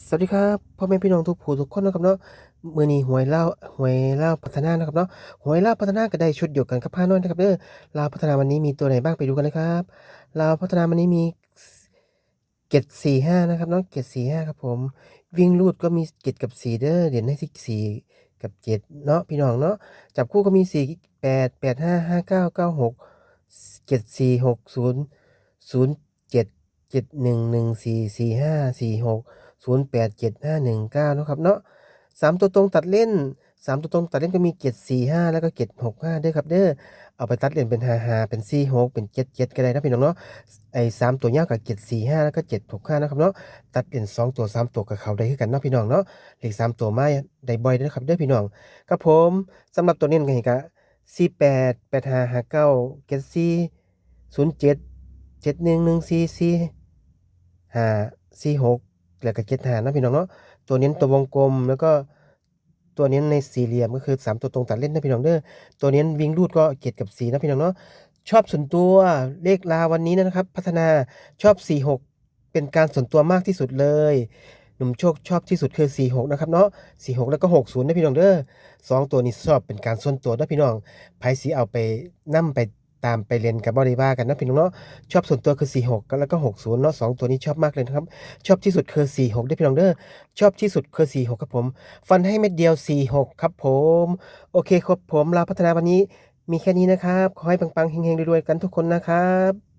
สวัสดีครับพ่อแม่พี่น้องทุกผู้ทุกคนนะครับเนาะมื้อนี้หวยเล่าหวยเล่าพัฒนานะครับเนาะหวยเล่าพัฒนาก็ได้ชุดเดียวกันกับพาน้อยนะครับเด้อลาวพัฒนาวันนี้มีตัวไหนบ้างไปดูกันเลยครับลาวพัฒนาวันนี้มี745นะครับเนาะ745ครับผม วิ่งรูดก็มี7กับ4เด้อเด่นให้ที่กับ7เนาะพี่น้องเนาะจับคู่ก็มี4 8 8 5 5 9 9 6 7 4 6 0 0 7 7 1 1 4 4 5 4 6 0 8 7 5 1 9นย์ศูนย์เจ็ดเจ็ดหนึ่งหนึ่งสี่สี่ห้าสี่หกะครับเนาะสามตัวตรงตัดเล่นสามตัวตรงตัดเล่นก็มี 7 4 5 แล้วก็ 7 6 5ด้วยครับเด้อเอาไปตัดเล่นเป็น5 5เป็น4 6เป็น7 7ก็ได้นะพี่น้องเนาะไอ้สามตัวยาวกับ7 4 5 แล้วก็ 7 6 5นะครับเนาะตัดเล่นสองตัวสามตัวกับเขาได้คือกันเนาะพี่น้องเนาะเลขสามตัวมาได้บ่อยเด้อครับเด้อพี่น้องครับผมสำหรับตัวเน้นก็เห็นกะ48 85 59 74 07 71 144ห้าสี่หก แล้วก็เจ็ดหานะพี่น้องเนาะตัวเน้นตัววงกลมแล้วก็ตัวเน้นในสี่เหลี่ยมก็คือสามตัวตรงตัดเล่นนะพี่น้องเด้อตัวเน้นวิ่งรูดก็เจ็ดกับสีนะพี่น้องเนาะชอบส่วนตัวเลขลาวันนี้นะครับ พัฒนาชอบสี่หกเป็นการส่วนตัวมากที่สุดเลย หนุ่มโชคชอบที่สุดคือสี่หกนะครับเนาะสี่หกแล้วก็หกศูนย์นะพี่น้องเด้อสองตัวนี้ชอบเป็นการส่วนตัวนะพี่น้องไพ่สีเอาไปนั่มไป ตามไปเรียนกับบริวากันนะพี่น้องเนาะชอบส่วนตัวคือ 46 แล้วก็ 60เนาะสองตัวนี้ชอบมากเลยนะครับ ชอบที่สุดคือ 46ได้พี่น้องเด้อชอบที่สุดคือ 46 ครับผม ฟันให้เม็ดเดียว 46 ครับผม โอเคครับผมลาพัฒนาวันนี้มีแค่นี้นะครับ ขอให้ปังๆเฮงๆรวยๆกันทุกคนนะครับ